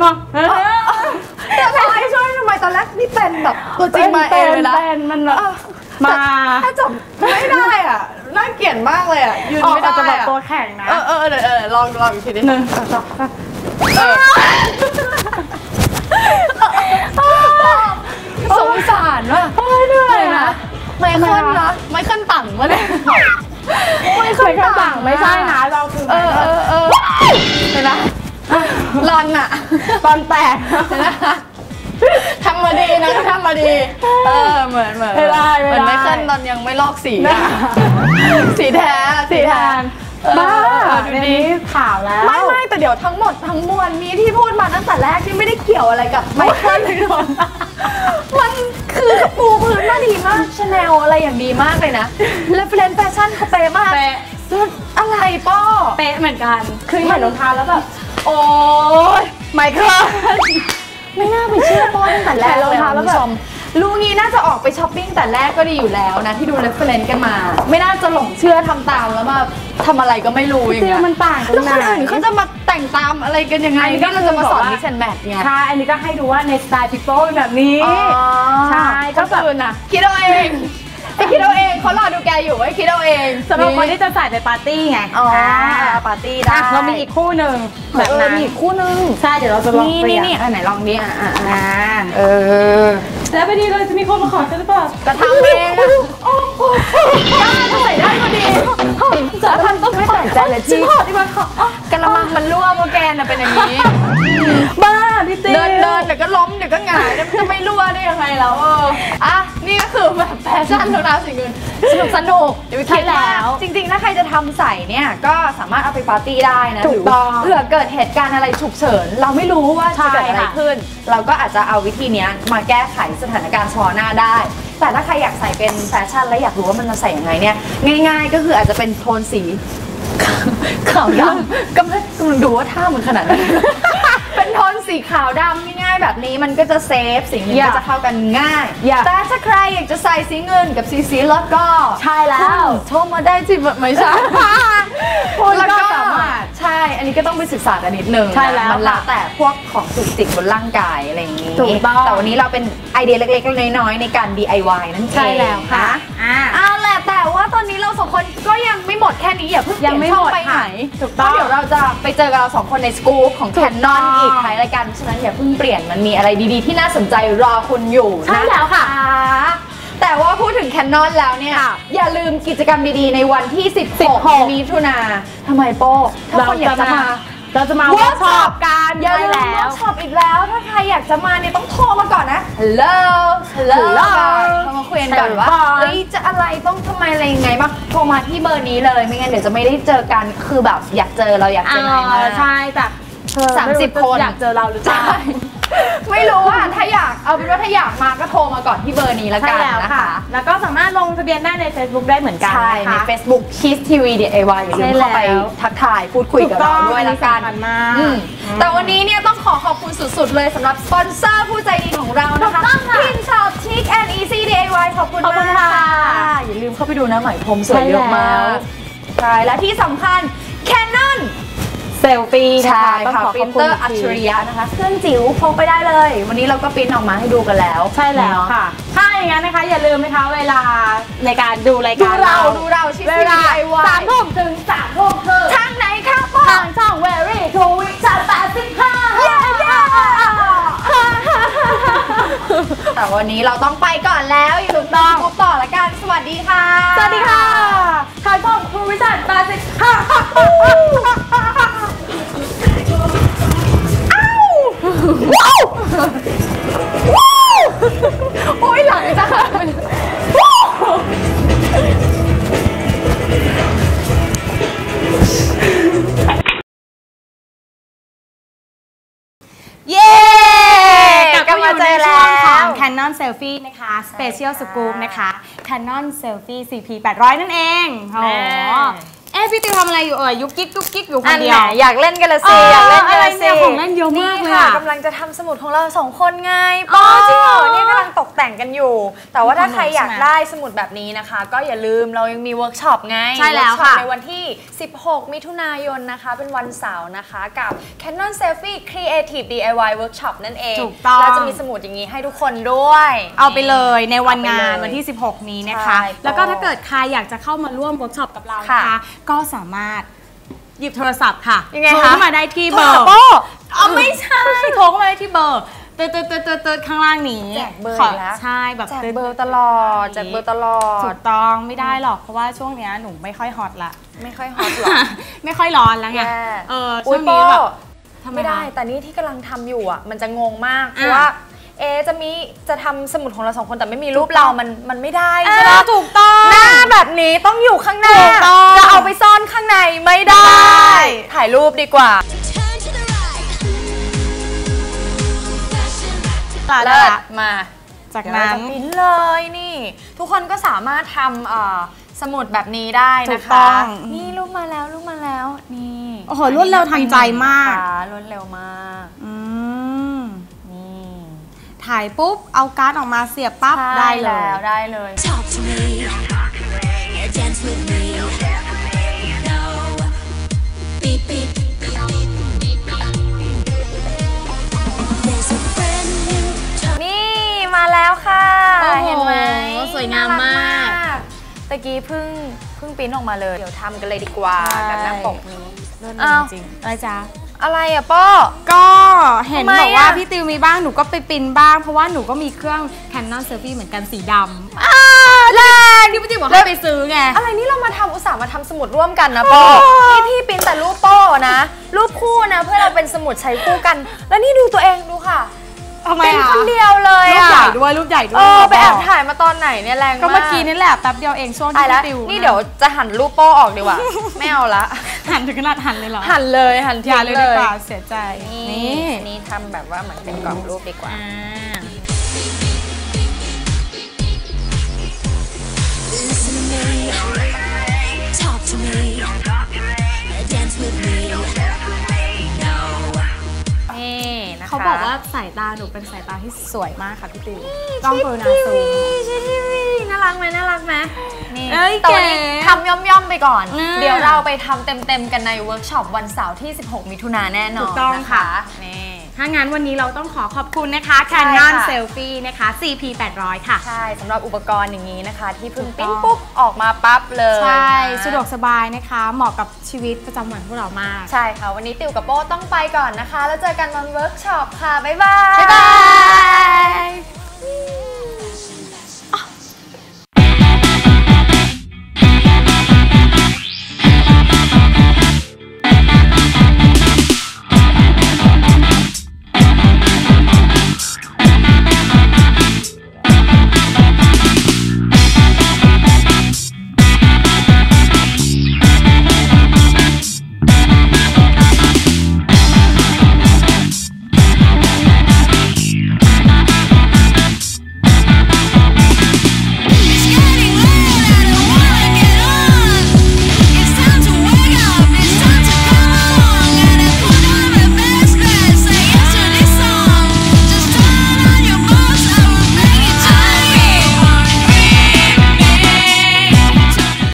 แล้มองเฮ้แต่ไมช่วยทำไมตอนแรกนี่เป็นแบบตัวจริงมาเองเลยนะเป็นมันแบบมาถ้าจบไม่ได้อะน่าเกลียดมากเลยอะยืนไม่ได้จะแบบตัวแข็งนะเออเออเออลองลองอีกทีนิดนึงจบสงสารว่ะเหนื่อยนะไม่ขึ้นนะไม่ขึ้นตั่างวะเนี่ยไม่ขึ้นตั่างไม่ใช่นะเราคือเออเออเออเห็นไหม รอนอะตอนแตกเห็นไหมทำมาดีนะก็ทำมาดี เออเหมือนเหมือนไม่ได้ไม่เหมือนได้ไมเคิลตอนยังไม่ลอกสีนะอะสีแท้สีแทนเออบ้าเออดูในดีนี้ข่าวแล้ว ไม่ไม่แต่เดี๋ยวทั้งหมดทั้งมวลนี้ที่พูดมาตั้งแต่แรกที่ไม่ได้เกี่ยวอะไรกับไมเคิลเลยนนมันคือปูพื้นมาดีมากชาแนลอะไรอย่างดีมากเลยนะแล้วเฟรนแฟชั่นเขาเป๊ะมากเป๊ะชุดอะไรป้อเป๊ะเหมือนกัน คือเห็นรองเท้าแล้วแบบ โอ้ยไมเคิลไม่น่าไปเชื่อป้อตั้งแต่แรกแต่รองเลยเท้าค่ะแล้คุณวแบบผู้ชมรู้งี้น่าจะออกไปช้อปปิ้งแต่แรกก็ดีอยู่แล้วนะ ที่ดูเรฟเฟรนซ์กันมา ไม่น่าจะหลงเชื่อทำตามแล้วมาทำอะไรก็ไม่รู้อย่างฟิเงี้ลยมันต่างตรแล้วงไหคนนอื่นเขาจะมาแต่งตามอะไรกันยังไงอันนี้ก็นี่เราจะมาสอนคือบอกว่ามิกซ์แอนด์แมทไงใช่อันนี้ก็ให้ดูว่าในสไตล์พิโป้เป็นแบบนี้อ๋อใช่ก็ก็แบบคือนะคิดเอาเอง ไอ้คิดเอาเองเขารอดูแกอยู่ไอ้คิดเอาเองสำหรับคนที่จะใส่ไปปาร์ตี้ไงอ๋ออ่าปาร์ตี้ได้อะเรามีอีกคู่หนึ่งแบบเออนั้นมีอีกคู่นึงใช่เดี๋ยวเราจะลองนี่เปลี่นี่ยนนี่อันไหนลองดิอะอะอะอ่าเออแล้วพอดีเลยจะมีคนมาขอฉันหรือเปล่ากระทำเองอะโอ้โหได้ก็ใส่ได้พอดีจะทำต้องไม่แต่งใจเลยที่ขอดีกว่าขอกระมังมันรั่วโมแกนน่ะเป็นอย่างนี้บ้าพี่ติ๊เดินเดินเดี๋ยวก็ล้มเดี๋ยวก็หงายแล้วมันจะไม่รั่วได้ยังไงแล้วเอออะนี่ก็ คือแบบแฟชั่นรองเท้าสีเงินสนุกสนุกเดี๋ยวไปคิดว่าจริงๆ ถ้าใครจะทำใส่เนี่ยก็สามารถเอาไปปาร์ตี้ได้นะถูหรืกอต้องเผื่อเกิดเหตุการณ์อะไรฉุกเฉิน เราไม่รู้ว่าจะเกิดอะไรใช่ค่ะขึ้น เราก็อาจจะเอาวิธีเนี้ยมาแก้ไขสถานการณ์เฉพาะหน้าได้ แต่ถ้าใครอยากใส่เป็นแฟชั่นและอยากรู้ว่ามันจะใส่ยังไงเนี่ยง่าย ๆ ก็คืออาจจะเป็นโทนสีขาวดำกำลังกำลังดูว่าท่ามันขนาดนั้นเป็นโทน สีขาวดำง่ายๆแบบนี้มันก็จะเซฟสีเงินอย่าก็จะเข้ากันง่ายอย่าแต่ถ้าใครอยากจะใส่สีเงินกับสีสีแล้วก็ ใช่แล้วคุณโทรมาได้ที่แบบไม่ใช่คุณก็แล้วก็สามารถใช่ อันนี้ก็ต้องไปศึกษากันนิดนึงใช่แล้วมันแล้วค่ะแต่พวกของจุกจิกบนร่างกายอะไรอย่างนี้ถูกต้องแต่วันนี้เราเป็นไอเดียเล็กๆน้อยๆในการ DIY นั่นเองใช่แล้วค่ะนอ่าเอาแหละแต่ว่า ค่นี้อย่าเพิ่งยังไม่เปลี่ช่อหมดไปไหนค่ะถูกต้องเพราะเดี๋ยวเราจะไปเจอกับเราสองคนในสกู๊ปของถูแคกนนอนต้องอีกท้ายรายการฉะนั้นอย่าเพิ่งเปลี่ยนมันมีอะไรดีๆ ที่น่าสนใจรอคุณอยู่นะใช่แล้วค่ะ แต่ว่าพูดถึงแคนนอนแล้วเนี่ยค่ะอย่าลืมกิจกรรมดีๆ ในวันที่16 16มิถุนาทำไมโป้ถ้าคนอยากจะมาเราจะมาเวิเวิร์ร์กกช็ช็ออปปกัน อย่าลืมได้เวิแล้ร์วกช็อปอีกแล้ว ถ้าใครอยากจะมาเนี่ยต้องโทรมาก่อนนะฮัลโหลฮัลโหล Hello โทรมาคุยกันก่อนว่า Hello เฮ้ยจะอะไรต้องทำไมอะไรยังไงบ้างโทรมาที่เบอร์นี้เลย ไม่งั้นเดี๋ยวจะไม่ได้เจอกันคือแบบอยากเจอเราอยากเจอไงมาใช่แต่เธอสามสิบไรู้คนอยากเจอเราหรือเปล่าใช่ ไม่รู้ว่าถ้าอยากเอาเป็นว่าถ้าอยากมาก็โทรมาก่อนที่เบอร์นี้แล้วใช่กันแล้วนะค่ะ คะแล้วก็สามารถลงทะเบียนได้ใน Facebook ได้เหมือนกันใช่นะในคะ Facebook Kiss TV DIY อย่าลืมเข้าไปใช่แล้วทักทายพูดคุยกับเราด้วยละกันถูกต้องอันนี้สำคัญมากอืมอืมแต่วันนี้เนี่ยต้องขอขอบคุณสุด ๆ เลยสำหรับสปอนเซอร์ผู้ใจดีของเรานะคะถูกต้องค่ะพินช็อปชิคแอนด์อีซี่ DIY ขอบคุณขอบคุณมากค่ะ อย่าลืมเข้าไปดูนะไหมพรมสวยเยอะมากใช่แล้วใช่และที่สำคัญ Canon เซลฟี่นะใช่คะต้องค่ะขอปริขอบนคุเตณอร์อัจฉริยะนะคะ เครื่องจิ๋วพกไปได้เลย วันนี้เราก็ปริ้นออกมาให้ดูกันแล้ว ใช่แล้วค่ะ ถ้าอย่างนั้นนะคะอย่าลืมนะคะเวลาในการดูรายดูการเรา ดูเราชิคเวซี่ลา DIY สามทุ่มถึงสามทุ่มครึ่งทางไหนคะป้าทางช่อง Very Cool วิชาแปดสิบห้าเย้เย้แต่วันนี้เราต้องไปก่อนแล้วอย่าลืมต้องพบต่อละกัน สวัสดีค่ะ สวัสดีค่ะ Canon Selfie นะคะ Special Scoop นะคะ Canon Selfie CP 800 นั่นเองโอ้โหแน่เอ๊ะพี่ติวทำอะไรอยู่เอ่ยยุกกิ๊กยุกกิ๊กอยู่คอันนเดีไหยนวอยากเล่นกันละสิเออออยากเล่นกันละอะไรสิเนี่ย ของเล่นเยอะมากเลยนี่ค่ะอะกำลังจะทำสมุดของเราสองคนไงอ๋ป้ออจริงเหรอนี่กำลังตกแต่งกันอยู่ แต่ว่าถ้าของหนูใครอยากใช่ไหมได้สมุดแบบนี้นะคะ ก็อย่าลืมเรายังมีเวิร์กช็อปไงใช่แล้วเวิร์กช็อปค่ะในวันที่ 16 มิถุนายนนะคะ เป็นวันเสาร์นะคะกับ Canon Selfie Creative DIY Workshop นั่นเองถูกต้องเราจะมีสมุดอย่างนี้ให้ทุกคนด้วย เอาไปเลยในวันงานเอาไปเลยวันที่ 16 นี้นะคะใช่แล้วก็ถ้าเกิดใครอยากจะเข้ามาร่วมเวิร์กช็อปกับเรานะค่ะคะก็สามารถ หยิบโทรศัพท์ค่ะยังไงโทรคะเข้ามาได้ที่เบอร์โป้อ๋อไม่ใช่โทรเข้ามาได้ที่เบอร์เติร์ดเติร์ดเติร์ดเติร์ดเติร์ดข้างล่างนี้แจกเบอร์ขอีกแล้วใช่แบบแจกติร์ดเบอร์ตลอดแจกเบอร์ตลอถูดกต้องไม่ได้หรอกเพราะว่าช่วงเนี้ยหนูไม่ค่อยฮอตละ ไม่ค่อยฮอตหรอกไม่ค่อยร้อนแล้วไงแย่เอออุ๊ช่ยวงนี้โป้แบบทำไมไม่ได้คะแต่นี่ที่กำลังทำอยู่อะ มันจะงงมากเพอะราะว่าเอะจะมีจะทำสมุดของเราสองคนแต่ไม่มีรูปเรา มันมันไม่ได้ใช่อ่าไหมถูกต้องหน้าแบบนี้ต้องอยู่ข้างหน้าถูกต้องจะเอาไปซ่อนข้างในไม่ได้ไม่ได้ ถ่ายรูปดีกว่า Turn to the right. Fashion back to ละเลิศละมา จากเดี๋ยวเรานั้นจะปริ้นเลยนี่ ทุกคนก็สามารถทำเอ่อสมุดแบบนี้ได้ถูนะกคะต้องนี่รูปมาแล้วรูปมาแล้วนี่โอ้โหรวดเร็วทันใจมากค่ะรวดเร็วมากอืมนี่ถ่ายปุ๊บเอาการ์ดออกมาเสียบปั๊บได้เลแล้ยวได้เลย นี่มาแล้วค่ะ โอ้โหเห็นไหมสวยงามมากน่รักตะกี้เพิ่งเพิ่งปริ้นออกมาเลย เดี๋ยวทำกันเลยดีกว่าใช่ กับหน้าปกนี้เลิศอ้าวจริงๆอะไรจ๊ะ อะไรอะป้อ ก็เห็นทำไมบอกว่าอะ พี่ติวมีบ้างหนูก็ไปปริ้นบ้าง เพราะว่าหนูก็มีเครื่อง Canon Selfie เหมือนกันสีดำอ่าแร งที่พี่ติวบอกให้ไปซื้อไง อะไรนี่เรามาทำอุตส่าห์มาทำสมุดร่วมกันนะป้อนี่พี่ปริ้นแต่รูปโป้นะ รูปคู่นะ เพื่อเราเป็นสมุดใช้คู่กัน แล้วนี่ดูตัวเองดูค่ะทำไมเป็นอะคนเดียวเลยรูปอะใหญ่ด้วยรูปใหญ่ด้วเอยอไปแอบถ่ายมาตอนไหนเนี่ยแรงมากก็เมื่อกี้นี่แหละแป๊บเดียวเองช่วงตาที่ยแล้วพี่ติวนี่เดี๋ยวจะหันรูปโป้ออกดีกว่า ไม่เอาละ หันถึงขนาดหันเลยเหรอหันเลยหันอทิ้ย่างเลยเลดีย กว่าเสียใจนี่นี่ทำแบบว่าเหมือนเป็นกรอบรูปดีกว่า อ่า Listen to me. Talk to me. Dance with me. No. นี่นะคะเขาบอกว่าสายตาหนูเป็นสายตาที่สวยมากค่ะพี่ติวกล้องโกนาซูมใช่ทีวีน่ารักไหมน่ารักไหมนี่เอ้ยแต่วันนี้เก๋ทำย่อมๆไปก่อนอ่าเดี๋ยวเราไปทำเต็มๆกันในเวิร์กช็อปวันเสาร์ที่ 16 มิถุนายนแน่นอนถูกต้องนค่ะนี่ ถ้างั้นวันนี้เราต้องขอขอบคุณนะคะใช่ Canon ค่ะ Selfie นะคะ CP 800ค่ะ ใช่สำหรับอุปกรณ์อย่างนี้นะคะ ที่เพิ่งถูกปิ้ต้นองปุ๊บ ออกมาปั๊บเลยใช่นะสะดวกสบายนะคะ เหมาะกับชีวิตประจำวันพวกเรามาก ใช่ค่ะ วันนี้ติวกับโป้ต้องไปก่อนนะคะ แล้วเจอกันวันเวิร์กช็อปค่ะ บ๊ายบาย บ๊ายบาย